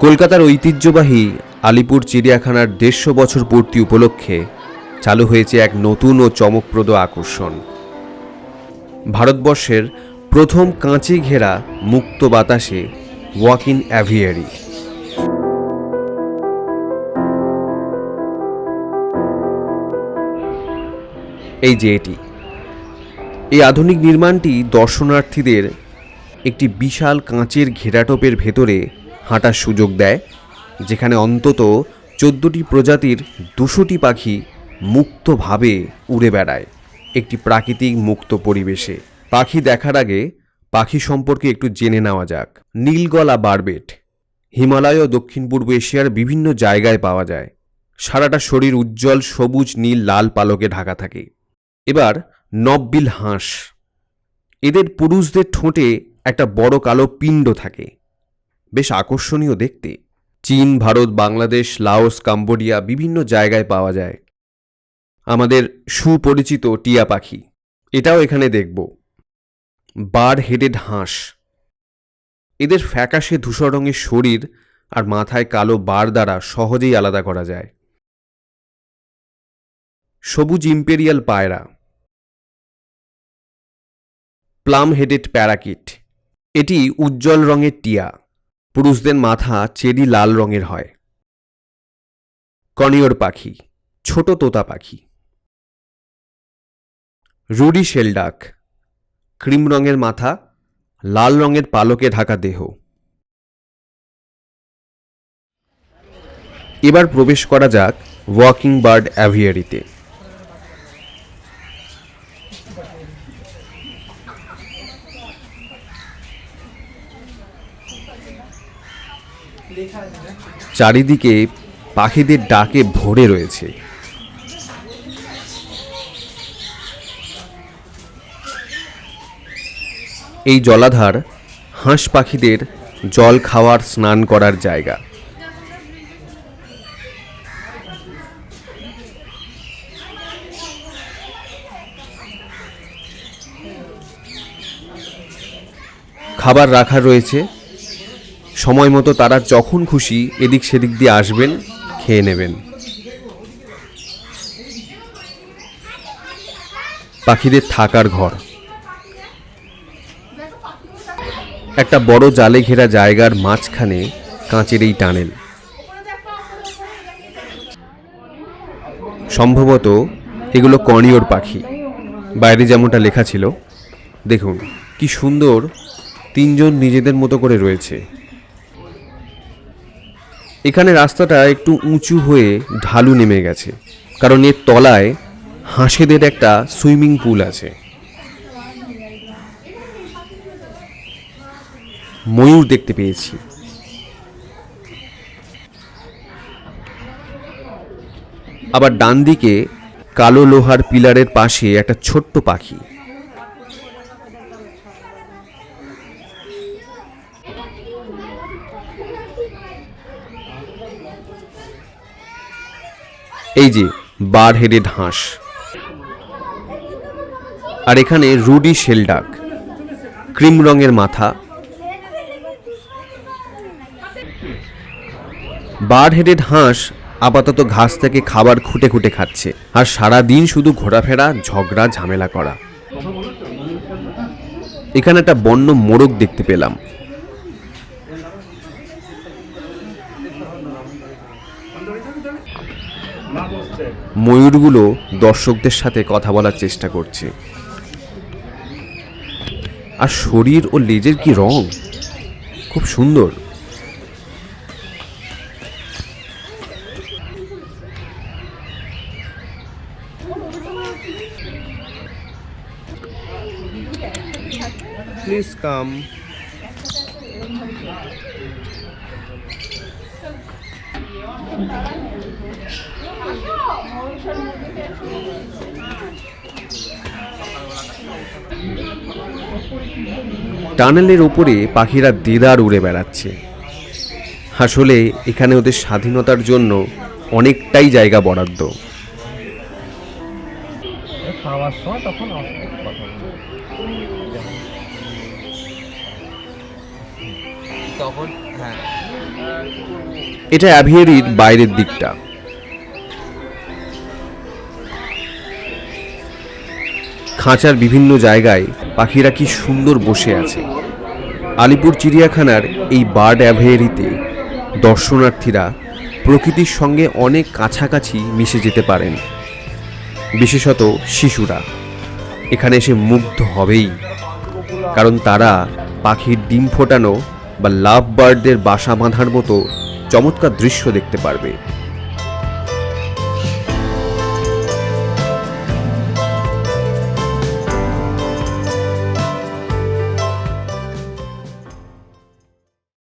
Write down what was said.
কলকাতার ঐতিহ্যবাহী আলিপুর চিড়িয়াখানার দেড়শো বছর পূর্তি উপলক্ষে চালু হয়েছে এক নতুন ও চমকপ্রদ আকর্ষণ। ভারতবর্ষের প্রথম কাঁচে ঘেরা মুক্ত বাতাসে ওয়াক ইন অ্যাভিয়ারি। এই যে এটি, এই আধুনিক নির্মাণটি দর্শনার্থীদের একটি বিশাল কাঁচের ঘেরাটোপের ভেতরে হাঁটার সুযোগ দেয়, যেখানে অন্তত চোদ্দোটি প্রজাতির দুশোটি পাখি মুক্তভাবে উড়ে বেড়ায় একটি প্রাকৃতিক মুক্ত পরিবেশে। পাখি দেখার আগে পাখি সম্পর্কে একটু জেনে নেওয়া যাক। নীলগলা বারবেট, হিমালয় ও দক্ষিণ পূর্ব এশিয়ার বিভিন্ন জায়গায় পাওয়া যায়। সারাটা শরীর উজ্জ্বল, সবুজ, নীল, লাল পালকে ঢাকা থাকে। এবার নববিল হাঁস, এদের পুরুষদের ঠোঁটে একটা বড় কালো পিণ্ড থাকে। বেশ আকর্ষণীয় দেখতে। চীন, ভারত, বাংলাদেশ, লাওস, কাম্বোডিয়া বিভিন্ন জায়গায় পাওয়া যায়। আমাদের সুপরিচিত টিয়া পাখি। এটাও এখানে দেখব। বার হেডেড হাঁস। এদের ফ্যাকাশে ধূসর রঙের শরীর আর মাথায় কালো বার দ্বারা সহজেই আলাদা করা যায়। সবুজ ইম্পেরিয়াল পায়রা। Plum headed parakeet. এটি উজ্জ্বল রঙের টিয়া। পুরুষদের মাথা চেরি লাল রঙের হয়। কনিয়র পাখি, ছোট তোতা পাখি। রুডি শেলডাক, ক্রিম রঙের মাথা, লাল রঙের পালকে ঢাকা দেহ। এবার প্রবেশ করা যাক ওয়াকিং বার্ড অ্যাভিয়ারিতে। চারিদিকে পাখিদের ডাকে ভরে রয়েছে। এই জলাধার হাঁস পাখিদের জল খাওয়ার স্নান করার জায়গা। খাবার রাখা রয়েছে সময় মতো তারা যখন খুশি এদিক সেদিক দিয়ে আসবেন, খেয়ে নেবেন। পাখিদের থাকার ঘর। একটা বড় জালে ঘেরা জায়গার মাঝখানে কাঁচের এই টানেল। সম্ভবত এগুলো কর্নিয়র পাখি। বাইরে যেমনটা লেখা ছিল, দেখুন, কি সুন্দর, তিনজন নিজেদের মতো করে রয়েছে। এখানে রাস্তাটা একটু উঁচু হয়ে ঢালু নেমে গেছে, কারণ এর তলায় হাঁসেদের একটা সুইমিং পুল আছে। ময়ূর দেখতে পেয়েছি। আবার ডান দিকে কালো লোহার পিলারের পাশে একটা ছোট্ট পাখি। এই যে বার হেডেড হাঁস। আর এখানে রুডি শেলডাক। ক্রিম রঙের মাথা। বার হেডেড হাঁস আপাতত ঘাস থেকে খাবার খুঁটে খুঁটে খাচ্ছে আর সারা দিন শুধু ঘোরাফেরা, ঝগড়া, ঝামেলা করা। এখানে একটা বন্য মোরগ দেখতে পেলাম। ময়ূরগুলো দর্শকদের সাথে কথা বলার চেষ্টা করছে। আর শরীর ও লেজের কি রং? খুব সুন্দর। প্লিজ কাম টানেলের ওপরে পাখিরা দেদার উড়ে বেড়াচ্ছে। আসলে এখানে ওদের স্বাধীনতার জন্য অনেকটাই জায়গা বরাদ্দ। হ্যাঁ। এটা অ্যাভিয়ারির বাইরের দিকটা। খাঁচার বিভিন্ন জায়গায় পাখিরা কি সুন্দর বসে আছে। আলিপুর চিড়িয়াখানার এই বার্ড অ্যাভিয়ারিতে দর্শনার্থীরা প্রকৃতির সঙ্গে অনেক কাছাকাছি মিশে যেতে পারেন। বিশেষত শিশুরা। এখানে এসে মুগ্ধ হবেই। কারণ তারা পাখির ডিম ফোটানো বা লাভ বার্ডদের বাসা বাঁধার মতো চমৎকার দৃশ্য দেখতে পারবে।